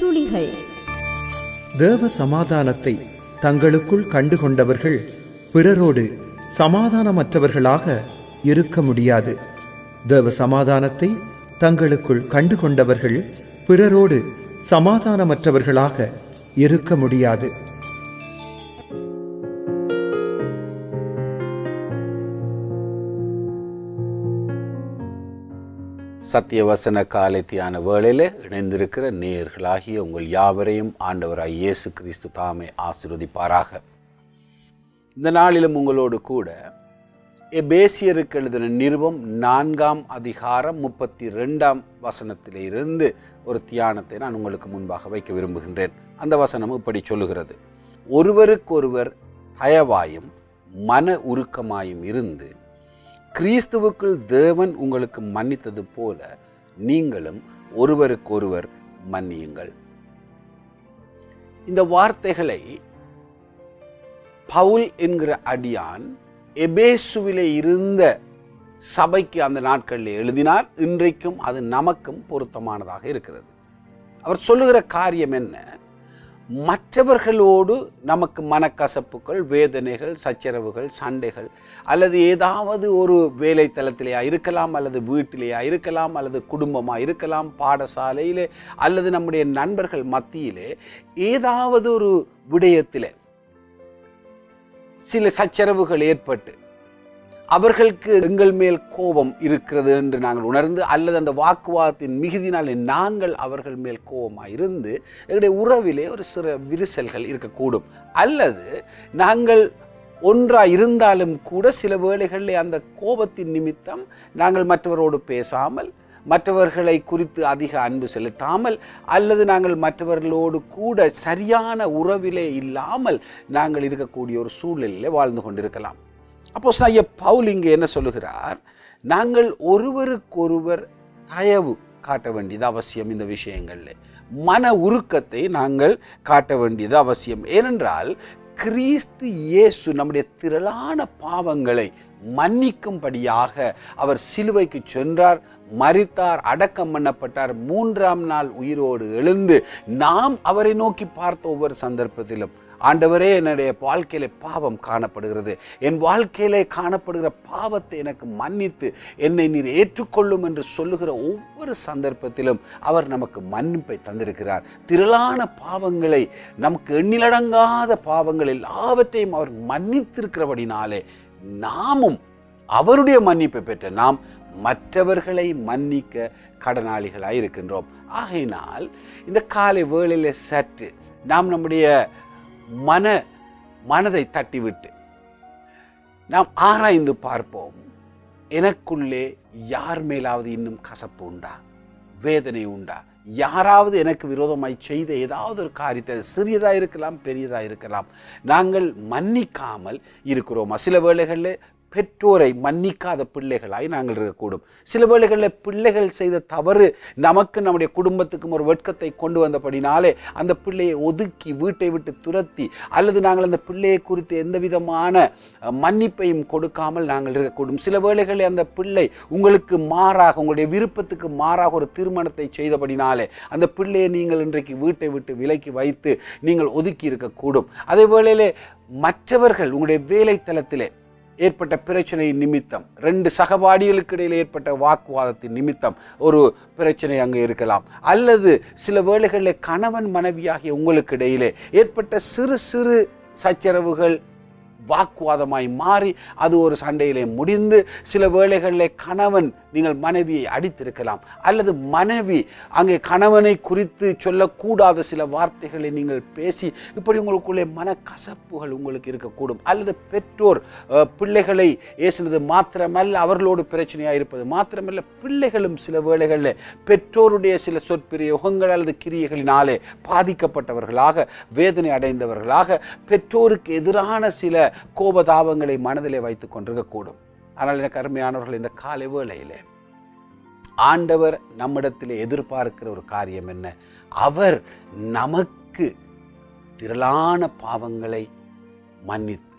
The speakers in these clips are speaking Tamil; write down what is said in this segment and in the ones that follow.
துளிகள். தேவ சமாதானத்தை தங்களுக்குள் கண்டுகொண்டவர்கள் பிறரோடு சமாதானமற்றவர்களாக இருக்க முடியாது. தேவ சமாதானத்தை தங்களுக்குள் கண்டுகொண்டவர்கள் பிறரோடு சமாதானமற்றவர்களாக இருக்க முடியாது. சத்தியவசன காலை தியான வேளையில் இணைந்திருக்கிற நேயர்களாகிய உங்கள் யாவரையும் ஆண்டவராய் இயேசு கிறிஸ்து தாமே ஆசிர்வதிப்பாராக. இந்த நாளிலும் உங்களோடு கூட எபேசியருக்கு எழுதின நிருபம் நான்காம் அதிகாரம் முப்பத்தி ரெண்டாம் வசனத்திலிருந்து ஒரு தியானத்தை நான் உங்களுக்கு முன்பாக வைக்க விரும்புகின்றேன். அந்த வசனம் இப்படி சொல்லுகிறது. ஒருவருக்கொருவர் தயவாயும் மன உருக்கமாயும் இருந்து கிறிஸ்துவுக்குள் தேவன் உங்களுக்கு மன்னித்தது போல நீங்களும் ஒருவருக்கொருவர் மன்னியுங்கள். இந்த வார்த்தைகளை பவுல் என்கிற அடியான் எபேசுவிலே இருந்த சபைக்கு அந்த நாட்களில் எழுதினார். இன்றைக்கும் அது நமக்கும் பொருத்தமானதாக இருக்கிறது. அவர் சொல்லுகிற காரியம் என்ன? மற்றவர்களோடு நமக்கு மனக்கசப்புகள் வேதனைகள் சச்சரவுகள் சண்டைகள் அல்லது ஏதாவது ஒரு வேலை தளத்திலேயா இருக்கலாம் அல்லது வீட்டிலேயா இருக்கலாம் அல்லது குடும்பமாக இருக்கலாம் பாடசாலையிலே அல்லது நம்முடைய நண்பர்கள் மத்தியிலே ஏதாவது ஒரு விடயத்தில் சில சச்சரவுகள் ஏற்பட்டு அவர்களுக்கு எங்கள் மேல் கோபம் இருக்கிறது என்று நாங்கள் உணர்ந்து அல்லது அந்த வாக்குவாதத்தின் மிகுதினாலே நாங்கள் அவர்கள் மேல் கோபமாக இருந்து எங்களுடைய உறவிலே ஒரு சில விரிசல்கள் இருக்கக்கூடும். அல்லது நாங்கள் ஒன்றாக இருந்தாலும் கூட சில வேளைகளில் அந்த கோபத்தின் நிமித்தம் நாங்கள் மற்றவரோடு பேசாமல் மற்றவர்களை குறித்து அதிக அன்பு செலுத்தாமல் அல்லது நாங்கள் மற்றவர்களோடு கூட சரியான உறவிலே இல்லாமல் நாங்கள் இருக்கக்கூடிய ஒரு சூழ்நிலையில் வாழ்ந்து கொண்டிருக்கலாம். அப்போ ஐயா பவுல் இங்கே என்ன சொல்லுகிறார்? நாங்கள் ஒருவருக்கொருவர் தயவு காட்ட வேண்டியது அவசியம் இந்த விஷயங்களில். மன உருக்கத்தை நாங்கள் காட்ட வேண்டியது அவசியம். ஏனென்றால் கிறிஸ்து இயேசு நம்முடைய திரளான பாவங்களை மன்னிக்கும்படியாக அவர் சிலுவைக்கு சென்றார் மறித்தார் அடக்கம் பண்ணப்பட்டார். மூன்றாம் நாள் உயிரோடு எழுந்து நாம் அவரை நோக்கி பார்த்த ஒவ்வொரு சந்தர்ப்பத்திலும் ஆண்டவரே என்னுடைய வாழ்க்கையில பாவம் காணப்படுகிறது. என் வாழ்க்கையிலே காணப்படுகிற பாவத்தை எனக்கு மன்னித்து என்னை நீர் ஏற்றுக்கொள்ளும் என்று சொல்லுகிற ஒவ்வொரு சந்தர்ப்பத்திலும் அவர் நமக்கு மன்னிப்பை தந்திருக்கிறார். திரளான பாவங்களை நமக்கு எண்ணிலடங்காத பாவங்கள் எல்லாவற்றையும் அவர் மன்னித்திருக்கிறபடினாலே நாமும் அவருடைய மன்னிப்பை பெற்ற நாம் மற்றவர்களை மன்னிக்க கடனாளிகளாக இருக்கின்றோம் ஆகையினால் இந்த காலை வேளையில் சற்று நாம் நம்முடைய மன மனதை தட்டிவிட்டு நாம் ஆராய்ந்து பார்ப்போம் எனக்குள்ளே யார் மேலாவது இன்னும் கசப்பு உண்டா? வேதனை உண்டா? யாராவது எனக்கு விரோதமாய் செய்த ஏதாவது ஒரு காரியத்தை சிறியதாக இருக்கலாம் பெரியதாக இருக்கலாம் நாங்கள் மன்னிக்காமல் இருக்கிறோமா? சில வேளைகளில் பெற்றோரை மன்னிக்காத பிள்ளைகளாய் நாங்கள் இருக்கக்கூடும். சில வேளைகளில் பிள்ளைகள் செய்த தவறு நமக்கு நம்முடைய குடும்பத்துக்கும் ஒரு வெட்கத்தை கொண்டு வந்தபடினாலே அந்த பிள்ளையை ஒதுக்கி வீட்டை விட்டு துரத்தி அல்லது நாங்கள் அந்த பிள்ளையை குறித்து எந்த விதமான மன்னிப்பையும் கொடுக்காமல் நாங்கள் இருக்கக்கூடும். சில வேளைகளில் அந்த பிள்ளை உங்களுக்கு மாறாக உங்களுடைய விருப்பத்துக்கு மாறாக ஒரு திருமணத்தை செய்தபடினாலே அந்த பிள்ளையை நீங்கள் இன்றைக்கு வீட்டை விட்டு விலக்கி வைத்து நீங்கள் ஒதுக்கி இருக்கக்கூடும். அதே வேளையிலே மற்றவர்கள் உங்களுடைய வேலை தளத்திலே ஏற்பட்ட பிரச்சனை நிமித்தம். ரெண்டு சகபாடிகளுக்கு இடையில் ஏற்பட்ட வாக்குவாதத்தின் நிமித்தம் ஒரு பிரச்சனை அங்கே இருக்கலாம். அல்லது சில வேளைகளில் கணவன் மனைவியாகிய உங்களுக்கு இடையிலே ஏற்பட்ட சிறு சிறு சச்சரவுகள் வாக்குவாதமாய் மாறி அது ஒரு சண்டையிலே முடிந்து சில வேளைகளில் கணவன் நீங்கள் மனைவியை அடித்திருக்கலாம். அல்லது மனைவி அங்கே கணவனை குறித்து சொல்லக்கூடாத சில வார்த்தைகளை நீங்கள் பேசி இப்படி உங்களுக்குள்ளே மனக்கசப்புகள் உங்களுக்கு இருக்கக்கூடும். அல்லது பெற்றோர் பிள்ளைகளை ஏசினது மாத்திரமல்ல அவர்களோடு பிரச்சனையாக இருப்பது மாத்திரமல்ல பிள்ளைகளும் சில வேளைகளில் பெற்றோருடைய சில சொற்பிரயோகங்கள் அல்லது கிரியைகளினாலே பாதிக்கப்பட்டவர்களாக வேதனை அடைந்தவர்களாக பெற்றோருக்கு எதிரான சில கோபதாபங்களை மனதிலே வைத்துக் கொண்டிருக்கக்கூடும். ஆனால் எனக்கு அருமையானவர்கள் இந்த காலை வேளையிலே ஆண்டவர் நம்மிடத்தில் எதிர்பார்க்கிற ஒரு காரியம் என்ன? அவர் நமக்கு திரளான பாவங்களை மன்னித்து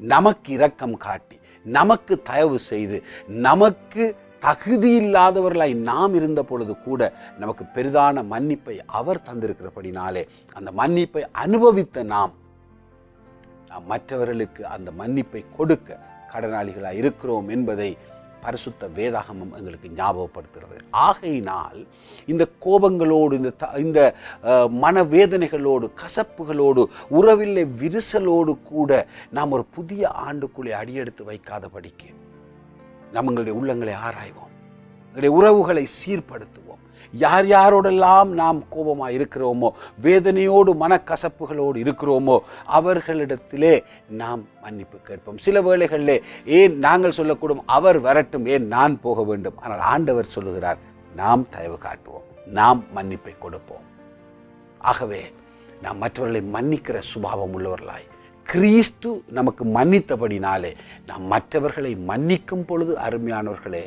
நமக்கு இரக்கம் காட்டி நமக்கு தயவு செய்து நமக்கு தகுதி இல்லாதவர்களாய் நாம் இருந்த பொழுது கூட நமக்கு பெரிதான மன்னிப்பை அவர் தந்திருக்கிறபடினாலே அந்த மன்னிப்பை அனுபவித்த நாம் நாம் மற்றவர்களுக்கு அந்த மன்னிப்பை கொடுக்க கடனாளிகளாக இருக்கிறோம் என்பதை பரிசுத்த வேதாகமம் எங்களுக்கு ஞாபகப்படுத்துகிறது. ஆகையினால் இந்த கோபங்களோடு இந்த த இந்த மனவேதனைகளோடு கசப்புகளோடு உறவில்லை விரிசலோடு கூட நாம் ஒரு புதிய ஆண்டுக்குள்ளே அடியெடுத்து வைக்காதபடிக்கு நம்மளுடைய உள்ளங்களை ஆராய்வோம். எங்களுடைய உறவுகளை சீர்படுத்துவோம். யார் யாரோடெல்லாம் நாம் கோபமாக இருக்கிறோமோ வேதனையோடு மனக்கசப்புகளோடு இருக்கிறோமோ அவர்களிடத்திலே நாம் மன்னிப்பு கேட்போம். சில வேளைகளிலே ஏன் நாங்கள் சொல்லக்கூடும் அவர் வரட்டும் ஏன் நான் போக வேண்டும்? ஆனால் ஆண்டவர் சொல்லுகிறார் நாம் தயவு காட்டுவோம் நாம் மன்னிப்பை கொடுப்போம். ஆகவே நாம் மற்றவர்களை மன்னிக்கிற சுபாவம் உள்ளவர்களாய் கிறிஸ்து நமக்கு மன்னித்தபடினாலே நாம் மற்றவர்களை மன்னிக்கும் பொழுது அருமையானவர்களே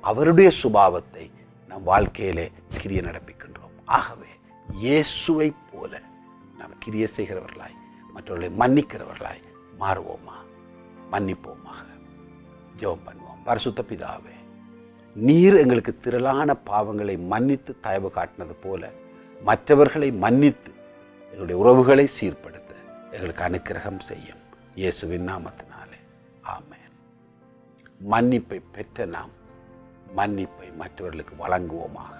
அவருடைய சுபாவத்தை நம் வாழ்க்கையிலே கிரிய நடப்பிக்கின்றோம். ஆகவே இயேசுவைப் போல நாம் கிரிய செய்கிறவர்களாய் மற்றவர்களை மன்னிக்கிறவர்களாய் மாறுவோமா? மன்னிப்போமாக. ஜெபம் பண்ணுவோம். பரிசுத்த பிதாவே நீர் எங்களுக்கு திரளான பாவங்களை மன்னித்து தயவு காட்டினது போல மற்றவர்களை மன்னித்து எங்களுடைய உறவுகளை சீர்படுத்த எங்களுக்கு அனுக்கிரகம் செய்யும் இயேசுவின் நாமத்தினாலே. ஆமேன். மன்னிப்பை பெற்ற நாம் மன்னிப்பை மற்றவர்களுக்கு வழங்குவோமாக.